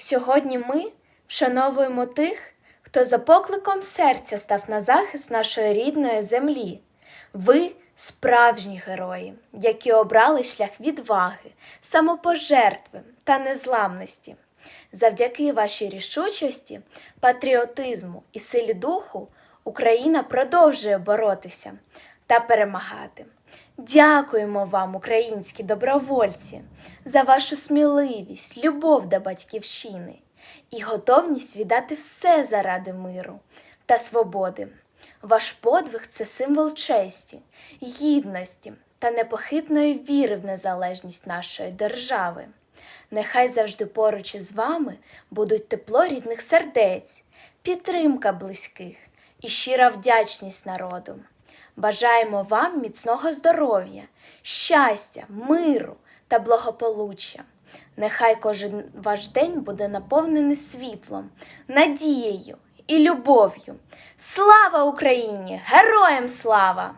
Сьогодні ми вшановуємо тих, хто за покликом серця став на захист нашої рідної землі. Ви справжні герої, які обрали шлях відваги, самопожертви та незламності. Завдяки вашій рішучості, патріотизму і силі духу Україна продовжує боротися та перемагати. Дякуємо вам, українські добровольці, за вашу сміливість, любов до батьківщини і готовність віддати все заради миру та свободи. Ваш подвиг це символ честі, гідності та непохитної віри в незалежність нашої держави. Нехай завжди поруч із вами будуть тепло рідних сердець, підтримка близьких і щира вдячність народу. Бажаємо вам міцного здоров'я, щастя, миру та благополуччя. Нехай кожен ваш день буде наповнений світлом, надією і любов'ю. Слава Україні! Героям слава!